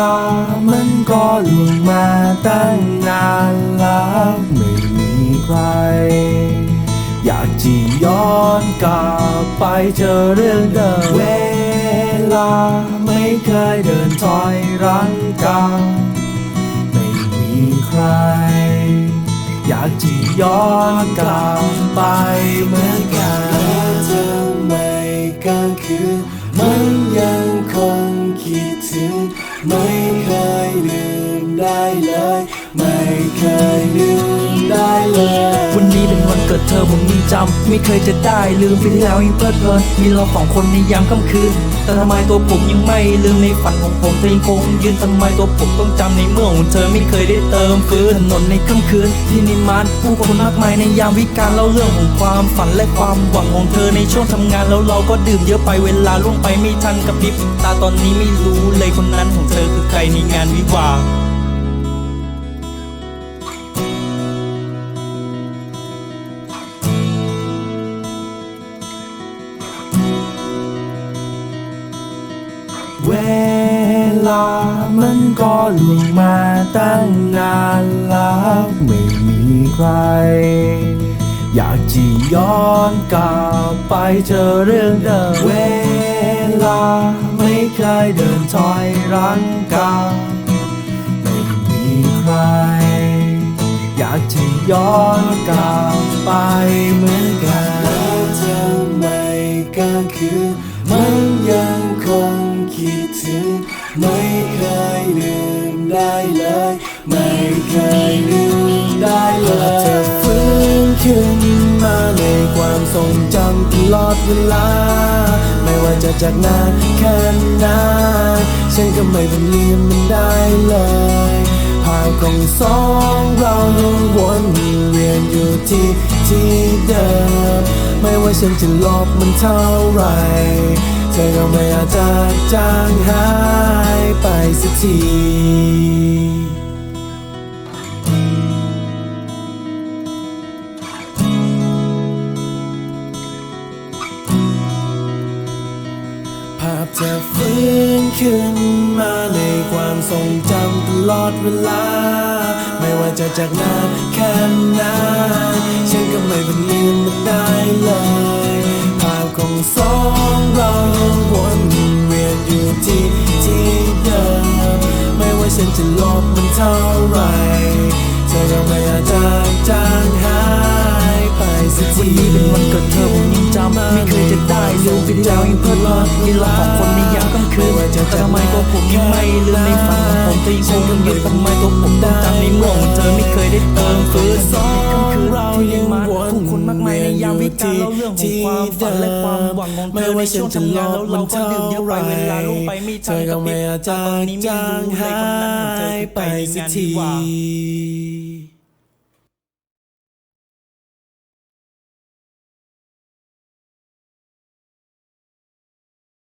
ลามันก็ล่วงมาตั้งนานแล้วไม่มีใคร อยากจะย้อนกลับไปเจอเรื่องเดิมเวลาไม่เคยเดินถอยรันกันไม่มีใคร อยากจะย้อนกลับไปเมือ ไม่เคยลืมได้เลย ไม่เคยลืมได้เลย วันนี้เป็นวันเกิดเธอผมยังจำไม่เคยจะได้ลืมไปที่แล้วยังเพลิดเพลินมีเราสองคนในยามค่ำคืน แต่ทำไมตัวผมยังไม่ลืมในฝันของผมเธอยังคงยืนทำไมตัวผมต้องจำในเมื่อของเธอไม่เคยได้เติมฟื้นถนนในค่ำคืนที่นิมานผู้คนมากมายในยามวิกาลเล่าเรื่องของความฝันและความหวังของเธอในช่วงทำงานแล้วเราก็ดื่มเยอะไปเวลาล่วงไปไม่ทันกับพริบตาตอนนี้ไม่รู้เลยคนนั้นของเธอคือใครในงานวิวา ลามันก็ล่วงมาตั้งนานแล้วไม่มีใคร อยากจะย้อนกลับไปเจอเรื่องเดิมเวลาไม่เคยเดินถอยรันกันไม่มีใคร อยากจะย้อนกลับไปเหมือนกันแล้วทำไมกลางคืน ถึง ไม่เคยลืมได้เลย ไม่เคยลืมได้เลเธอฟื้นขึ้นมาในความทรงจำตลอดเวลา ไม่ว่าจะจากนานแค่ไหนฉันก็ไม่เป็นลืมมันได้เลยภาพของสองเรายังวนเวียนอยู่ที่ที่เดิม ไม่ว่าฉันจะลบมันเท่าไหร ไม่อาจจะจางหายไปสักทีภาพจะฟื้นขึ้นมาในความทรงจำตลอดเวลา ไม่ว่าจะจากนานแค่ไหนฉันก็ไม่เป็นลืมมันได้เลย ภาพของสอง ฉันจะลบมันเท่าไรเธอก็ไม่อาจจะจางหายไปสักทีวันนี้เป็นวันเกิดเธอผมยังจำไม่เคยจะได้ลืมไปที่แล้วยังเพลิดเพลินมีเราสองคนในยามค่ำคืนแต่ทำไมตัวผมยังไม่ลืมในฝันของผมเธอยังคงยังยู่ทำไมตัวผมต้องจำในเมื่อของเธอไม่เคยได้เติมฟื้นค่ำคืนที่ยัง ยามวิกาลเล่าเรื่องของความฝันและความหวังของเธอในช่วงทำงานแล้วเราก็ดื่มเยอะไปเวลาล่วงไปไม่ทั